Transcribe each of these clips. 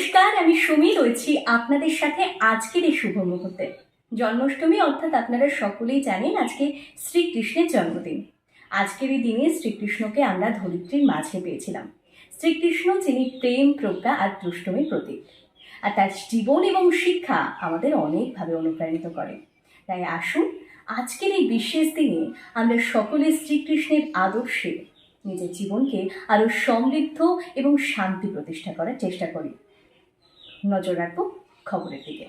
নমস্কার, আমি সুমি রয়েছি আপনাদের সাথে আজকের এই শুভ মুহূর্তে। জন্মাষ্টমী অর্থাৎ আপনারা সকলেই জানেন আজকে শ্রীকৃষ্ণের জন্মদিন। আজকের এই দিনে শ্রীকৃষ্ণকে আমরা ধরিত্রীর মাঝে পেয়েছিলাম। শ্রীকৃষ্ণ যিনি প্রেম, প্রজ্ঞা আর দুষ্টমীর প্রতীক। আর তার জীবন এবং শিক্ষা আমাদের অনেকভাবে অনুপ্রাণিত করে। তাই আসুন, আজকের এই বিশেষ দিনে আমরা সকলে শ্রীকৃষ্ণের আদর্শে নিজের জীবনকে আরও সমৃদ্ধ এবং শান্তি প্রতিষ্ঠা করার চেষ্টা করি। নজর রাখব খবরের দিকে।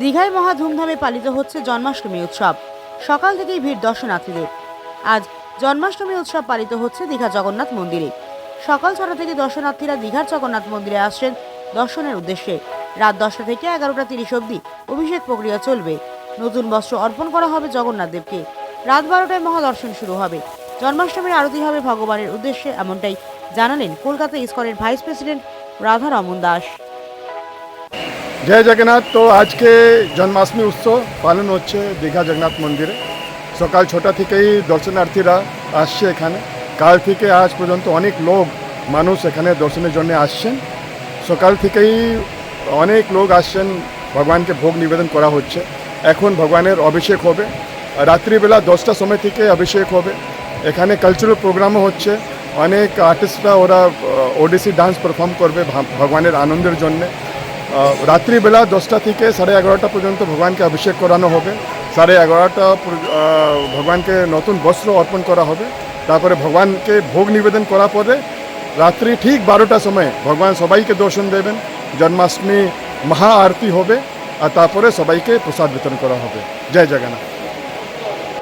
দীঘায় মহা ধুমধামে পালিত হচ্ছে জন্মাষ্টমী উৎসব। সকাল থেকেই ভিড় দর্শনার্থীদের। আজ জন্মাষ্টমী উৎসব পালিত হচ্ছে দীঘা জগন্নাথ মন্দিরে। সকাল ছটা থেকে দর্শনার্থীরা দীঘার জগন্নাথ মন্দিরে আসছেন দর্শনের উদ্দেশ্যে। রাত দশটা থেকে এগারোটা তিরিশ অবধি অভিষেক প্রক্রিয়া চলবে। নতুন বস্ত্র অর্পণ করা হবে জগন্নাথ দেবকে। রাত বারোটায় মহাদর্শন শুরু হবে। জন্মাষ্টমীর আরতি হবে ভগবানের উদ্দেশ্যে, এমনটাই জানালেন কলকাতা ইসকনের ভাইস প্রেসিডেন্ট রাধা রমন দাস। জয় জগন্নাথ। তো আজকে জন্মাষ্টমী উৎসব পালন হচ্ছে দীঘা জগন্নাথ মন্দিরে। সকাল ছটা থেকেই দর্শনার্থীরা আসছে এখানে। কাল থেকে আজ পর্যন্ত অনেক লোক, মানুষ এখানে দর্শনের জন্য আসছেন। সকাল থেকেই অনেক লোক আসছেন, ভগবানকে ভোগ নিবেদন করা হচ্ছে। এখন ভগবানের অভিষেক হবে। রাত্রিবেলা দশটার সময় থেকে অভিষেক হবে। এখানে কালচারাল প্রোগ্রামও হচ্ছে। অনেক আর্টিস্টরা ওরা ওডিসি ডান্স পারফর্ম করবে ভগবানের আনন্দের জন্যে। রাত্রিবেলা দশটা থেকে সাড়ে এগারোটা পর্যন্ত ভগবানকে অভিষেক করানো হবে। সাড়ে এগারোটা ভগবানকে নতুন বস্ত্র অর্পণ করা হবে। তারপরে ভগবানকে ভোগ নিবেদন করার পরে রাত্রি ঠিক বারোটার সময় ভগবান সবাইকে দর্শন দেবেন। জন্মাষ্টমী মহা আরতি হবে আর তারপরে সবাইকে প্রসাদ বিতরণ করা হবে। জয় জগন্নাথ।